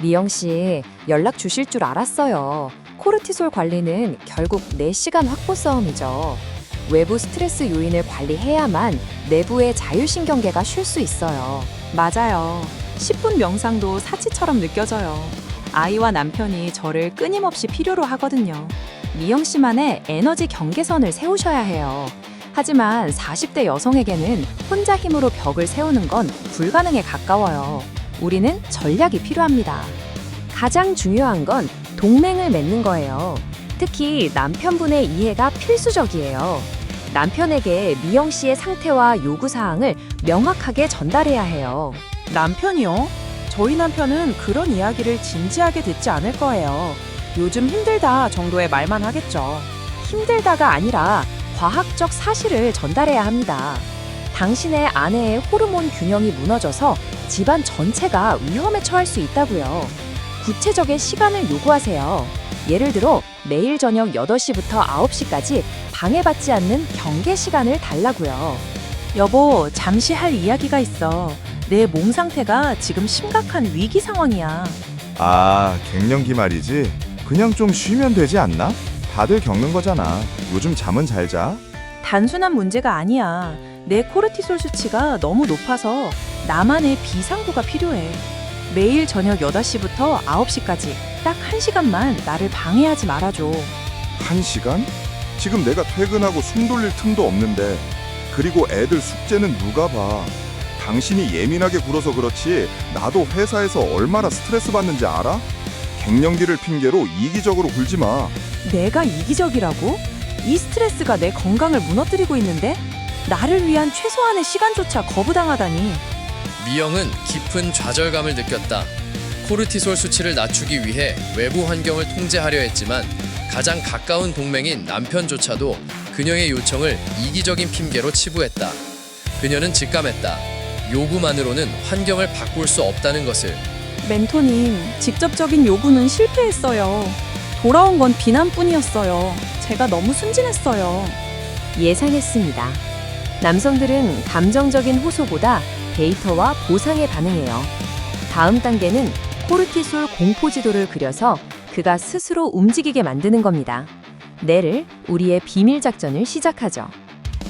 미영 씨, 연락 주실 줄 알았어요. 코르티솔 관리는 결국 내 시간 확보 싸움이죠. 외부 스트레스 요인을 관리해야만 내부의 자율신경계가 쉴 수 있어요. 맞아요. 10분 명상도 사치처럼 느껴져요. 아이와 남편이 저를 끊임없이 필요로 하거든요. 미영 씨만의 에너지 경계선을 세우셔야 해요. 하지만 40대 여성에게는 혼자 힘으로 벽을 세우는 건 불가능에 가까워요. 우리는 전략이 필요합니다. 가장 중요한 건 동맹을 맺는 거예요. 특히 남편분의 이해가 필수적이에요. 남편에게 미영 씨의 상태와 요구 사항을 명확하게 전달해야 해요. 남편이요? 저희 남편은 그런 이야기를 진지하게 듣지 않을 거예요. 요즘 힘들다 정도의 말만 하겠죠. 힘들다가 아니라 과학적 사실을 전달해야 합니다. 당신의 아내의 호르몬 균형이 무너져서 집안 전체가 위험에 처할 수 있다고요. 구체적인 시간을 요구하세요. 예를 들어 매일 저녁 8시부터 9시까지 방해받지 않는 경계 시간을 달라고요. 여보, 잠시 할 이야기가 있어. 내 몸 상태가 지금 심각한 위기 상황이야. 아, 갱년기 말이지. 그냥 좀 쉬면 되지 않나? 다들 겪는 거잖아. 요즘 잠은 잘 자? 단순한 문제가 아니야. 내 코르티솔 수치가 너무 높아서 나만의 비상구가 필요해. 매일 저녁 8시부터 9시까지 딱 1시간만 나를 방해하지 말아줘. 한 시간? 지금 내가 퇴근하고 숨 돌릴 틈도 없는데. 그리고 애들 숙제는 누가 봐. 당신이 예민하게 굴어서 그렇지 나도 회사에서 얼마나 스트레스 받는지 알아? 갱년기를 핑계로 이기적으로 굴지 마. 내가 이기적이라고? 이 스트레스가 내 건강을 무너뜨리고 있는데? 나를 위한 최소한의 시간조차 거부당하다니. 미영은 깊은 좌절감을 느꼈다. 코르티솔 수치를 낮추기 위해 외부 환경을 통제하려 했지만 가장 가까운 동맹인 남편조차도 그녀의 요청을 이기적인 핑계로 치부했다. 그녀는 직감했다. 요구만으로는 환경을 바꿀 수 없다는 것을. 멘토님, 직접적인 요구는 실패했어요. 돌아온 건 비난뿐이었어요. 제가 너무 순진했어요. 예상했습니다. 남성들은 감정적인 호소보다 데이터와 보상에 반응해요. 다음 단계는 코르티솔 공포 지도를 그려서 그가 스스로 움직이게 만드는 겁니다. 내를 우리의 비밀 작전을 시작하죠.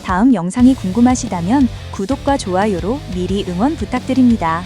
다음 영상이 궁금하시다면 구독과 좋아요로 미리 응원 부탁드립니다.